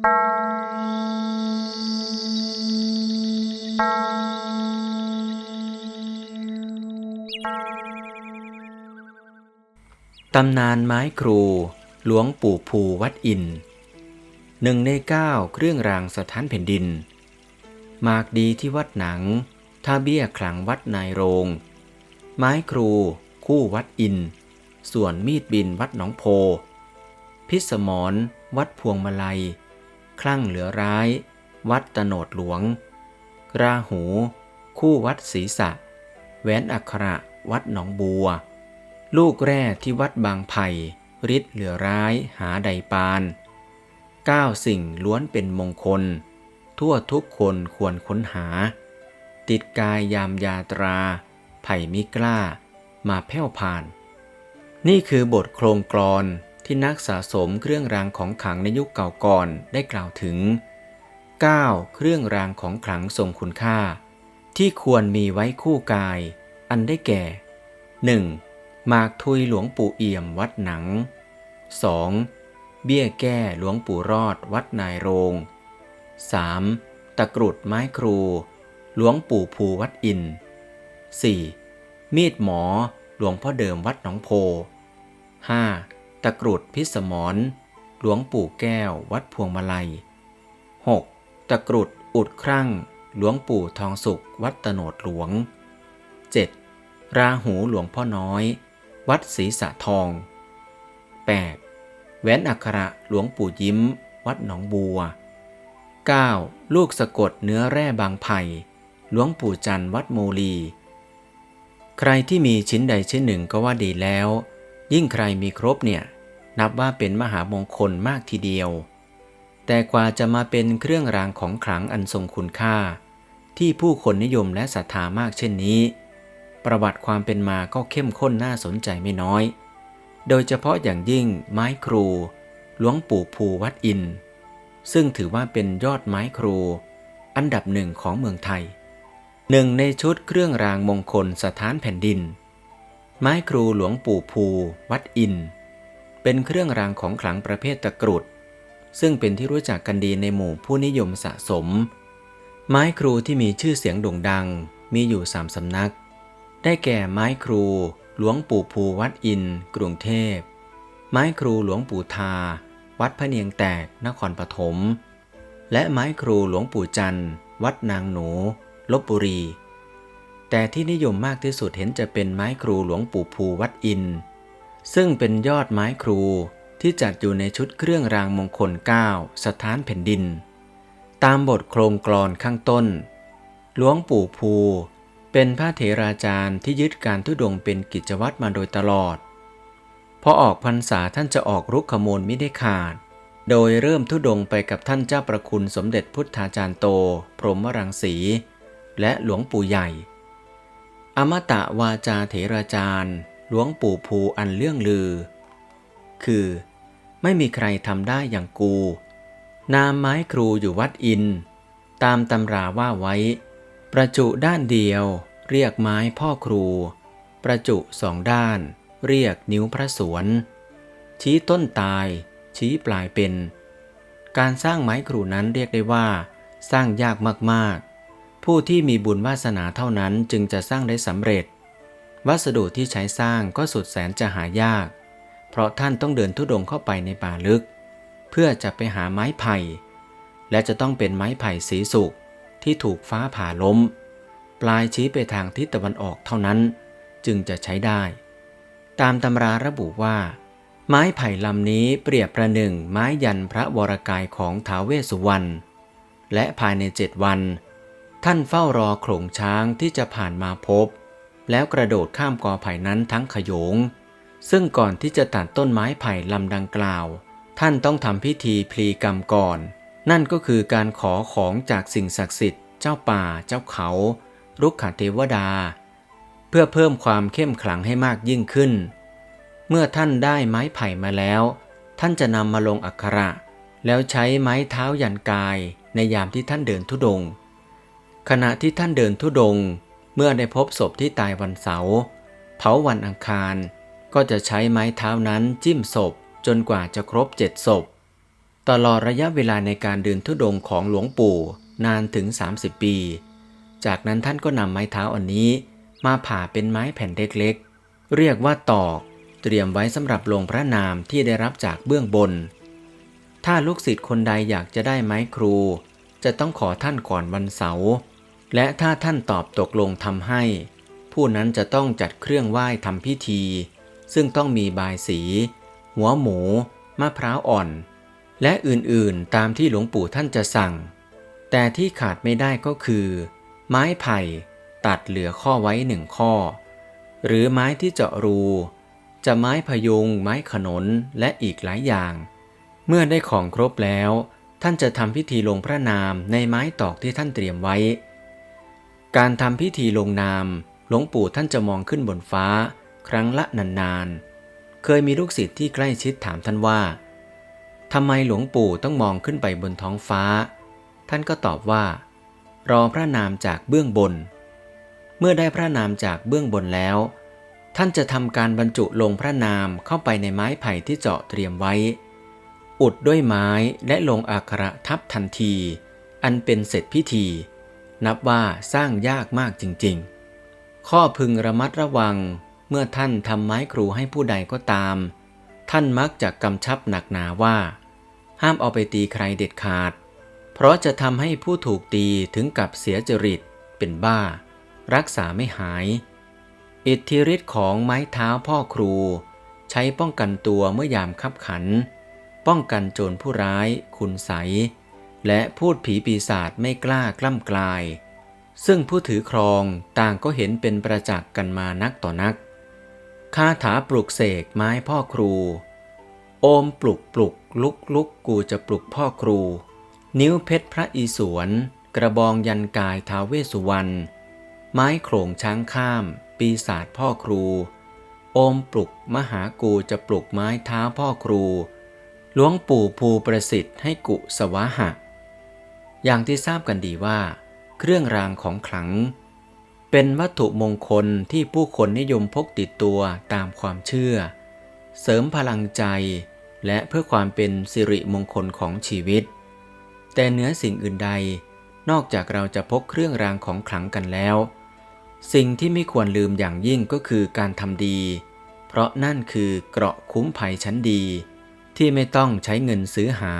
ตำนานไม้ครู หลวงปู่ภูวัดอินหนึ่งในเก้าเครื่องรางสถานแผ่นดิน มากดีที่วัดหนัง ท่าเบี้ยขลังวัดนายโรง ไม้ครู คู่วัดอิน ส่วนมีดบินวัดหนองโพ พิสมรวัดพวงมาลัย คลั่งเหลือร้าย วัดตโนดหลวง ราหู คู่วัดศรีสะแหวนอัคระวัดหนองบัว ลูกแร่ที่วัดบางไผ่ฤทธิ์เหลือร้ายหาใดปานเก้าสิ่งล้วนเป็นมงคล ทั่วทุกคนควรค้นหา ติดกายยามยาตรา ไผ่มิกล้า มาแผ่วผ่าน นี่คือบทโครงกรอน ที่นักสะสมเครื่องรางของขลังในยุคเก่าก่อนได้กล่าวถึง 9. เครื่องรางของขลังทรงคุณค่า ที่ควรมีไว้คู่กาย อันได้แก่ 1. หมากทุยหลวงปู่เอี่ยมวัดหนัง 2. เบี้ยแก้หลวงปู่รอดวัดนายโรง 3. ตะกรุดไม้ครู หลวงปู่ภูวัดอิน 4. มีดหมอหลวงพ่อเดิมวัดหนองโพ 5. ตะกรุดพิสมรหลวงปู่แก้ววัดพวงมาลัย 6. ตะกรุดอุดครั่ง หลวงปู่ทองสุข วัดตโนดหลวง 7. ราหูหลวงพ่อน้อย วัดศรีสะทอง 8. แหวนอัคระหลวงปู่ยิ้ม วัดหนองบัว 9. ลูกสะกดเนื้อแร่บางไผ่หลวงปู่จันทร์วัดโมลี ใครที่มีชิ้นใดชิ้นหนึ่งก็ว่าดีแล้ว ยิ่งใครมีครบเนี่ย นับว่าเป็นมหามงคลมากทีเดียว แต่กว่าจะมาเป็นเครื่องรางของขลังอันทรงคุณค่า ที่ผู้คนนิยมและศรัทธามากเช่นนี้ ประวัติความเป็นมาก็เข้มข้นน่าสนใจไม่น้อย โดยเฉพาะอย่างยิ่งไม้ครู หลวงปู่ภูวัดอิน ซึ่งถือว่าเป็นยอดไม้ครู อันดับหนึ่งของเมืองไทยหนึ่งในชุดเครื่องรางมงคลสถานแผ่นดิน ไม้ครูหลวงปู่ภู วัดอิน เป็นเครื่องรางของขลังประเภทตะกรุด ซึ่งเป็นที่รู้จักกันดีในหมู่ผู้นิยมสะสม ไม้ครูที่มีชื่อเสียงโด่งดังมีอยู่สามสำนัก ได้แก่ไม้ครู หลวงปู่ภูวัดอิน กรุงเทพ ไม้ครูหลวงปู่ทา วัดพระเนียงแตกนครปฐมและไม้ครูหลวงปู่จันทร์ วัดนางหนู ลบบุรี แต่ที่นิยมมากที่สุดเห็นจะเป็นไม้ครูหลวงปู่ภูวัดอิน ซึ่งเป็นยอดไม้ครูที่จัดอยู่ในชุดเครื่องรางมงคล 9 สถานแผ่นดิน ตามบทโครงกลอนข้างต้น หลวงปู่ภู เป็นพระเถราจารย์ที่ยึดการทุดงเป็นกิจวัตรมาโดยตลอด พอออกพรรษาท่านจะออกรุกขมูลไม่ได้ขาด โดยเริ่มทุดงไปกับท่านเจ้าประคุณสมเด็จพุทธาจารย์โต พรหมรังสี และหลวงปู่ใหญ่ อมตะวาจาเถราจารย์หลวงปู่ภูอันเลื่องลือ คือ ไม่มีใครทำได้อย่างกู นามไม้ครูอยู่วัดอิน ตามตำราว่าไว้ ประจุด้านเดียว เรียกไม้พ่อครู ประจุสองด้าน เรียกนิ้วพระสวน ชี้ต้นตาย ชี้ปลายเป็น การสร้างไม้ครูนั้นเรียกได้ว่า สร้างยากมากๆ ผู้ที่มีบุญวาสนาเท่านั้นจึงจะสร้างได้สำเร็จ วัสดุที่ใช้สร้างก็สุดแสนจะหายาก เพราะท่านต้องเดินทุดงเข้าไปในป่าลึก เพื่อจะไปหาไม้ไผ่ และจะต้องเป็นไม้ไผ่สีสุกที่ถูกฟ้าผ่าล้ม ปลายชี้ไปทางทิศตะวันออกเท่านั้น จึงจะใช้ได้ ตามตำราระบุว่า ไม้ไผ่ลำนี้เปรียบประหนึ่งไม้ยันพระวรกายของท้าวเวสสุวรรณและภายในเจ็ดวัน ท่านเฝ้ารอโขลงช้างที่จะผ่านมาพบ แล้วกระโดดข้ามกอไผ่นั้นทั้งขยง ซึ่งก่อนที่จะตัดต้นไม้ไผ่ลำดังกล่าว ท่านต้องทำพิธีพลีกรรมก่อน นั่นก็คือการขอของจากสิ่งศักดิ์สิทธิ์เจ้าป่า เจ้าเขา รุกขเทวดา เพื่อเพิ่มความเข้มขลังให้มากยิ่งขึ้น เมื่อท่านได้ไม้ไผ่มาแล้ว ท่านจะนำมาลงอักขระ แล้วใช้ไม้เท้ายันกายในยามที่ท่านเดินทุดง ขณะที่ท่านเดินทุดง เมื่อได้พบศพที่ตายวันเสาร์เผาวันอังคาร ก็จะใช้ไม้เท้านั้นจิ้มศพจนกว่าจะครบเจ็ดศพ ตลอดระยะเวลาในการเดินทุดงของหลวงปู่นานถึง 30 ปี จากนั้นท่านก็นำไม้เท้าอันนี้ มาผ่าเป็นไม้แผ่นเล็กๆ เรียกว่าตอก เตรียมไว้สำหรับลงพระนามที่ได้รับจากเบื้องบน ถ้าลูกศิษย์คนใดอยากจะได้ไม้ครู จะต้องขอท่านก่อนวันเสาร์ และถ้าท่านตอบตกลงทำให้ ผู้นั้นจะต้องจัดเครื่องไหว้ทำพิธี ซึ่งต้องมีบายสี หัวหมู มะพร้าวอ่อน และอื่นๆตามที่หลวงปู่ท่านจะสั่ง แต่ที่ขาดไม่ได้ก็คือ ไม้ไผ่ตัดเหลือข้อไว้หนึ่งข้อ หรือไม้ที่เจาะรู จะไม้พยุง ไม้ขนนและอีกหลายอย่าง เมื่อได้ของครบแล้ว ท่านจะทำพิธีลงพระนามในไม้ตอกที่ท่านเตรียมไว้ การทำพิธีลงนาม หลวงปู่ท่านจะมองขึ้นบนฟ้า ครั้งละนานๆ เคยมีลูกศิษย์ที่ใกล้ชิดถามท่านว่าทำไมหลวงปู่ต้องมองขึ้นไปบนท้องฟ้า ท่านก็ตอบว่า รอพระนามจากเบื้องบน เมื่อได้พระนามจากเบื้องบนแล้ว ท่านจะทำการบรรจุลงพระนามเข้าไปในไม้ไผ่ที่เจาะเตรียมไว้ อุดด้วยไม้และลงอักขระทับทันที อันเป็นเสร็จพิธี นับว่าสร้างยากมากจริงๆ ข้อพึงระมัดระวังเมื่อท่านทำไม้ครูให้ผู้ใดก็ตาม ท่านมักจะกำชับหนักหนาว่า ห้ามเอาไปตีใครเด็ดขาด เพราะจะทำให้ผู้ถูกตีถึงกับเสียจริต เป็นบ้า รักษาไม่หาย อิทธิฤทธิ์ของไม้เท้าพ่อครู ใช้ป้องกันตัวเมื่อยามคับขัน ป้องกันโจรผู้ร้าย คุณใส และพูดผีปีศาจไม่กล้ากล้ำกลาย ซึ่งผู้ถือครองต่างก็เห็นเป็นประจักษ์กันมานักต่อนัก คาถาปลุกเสกไม้พ่อครู โอมปลุกปลุกลุกลุกกูจะปลุกพ่อครู นิ้วเพชรพระอีสวนกระบองยันกายท้าเวสุวรรณ ไม้โขงช้างข้าม ปีศาจพ่อครู โอมปลุกมหากูจะปลุกไม้เท้าพ่อครู หลวงปู่ภูประสิทธิ์ให้กุสวะหะ อย่างที่ทราบกันดีว่า เครื่องรางของขลัง เป็นวัตถุมงคลที่ผู้คนนิยมพกติดตัวตามความเชื่อ เสริมพลังใจ และเพื่อความเป็นสิริมงคลของชีวิต แต่เหนือสิ่งอื่นใด นอกจากเราจะพกเครื่องรางของขลังกันแล้ว สิ่งที่ไม่ควรลืมอย่างยิ่งก็คือการทำดี เพราะนั่นคือเกราะคุ้มภัยชั้นดี ที่ไม่ต้องใช้เงินซื้อหา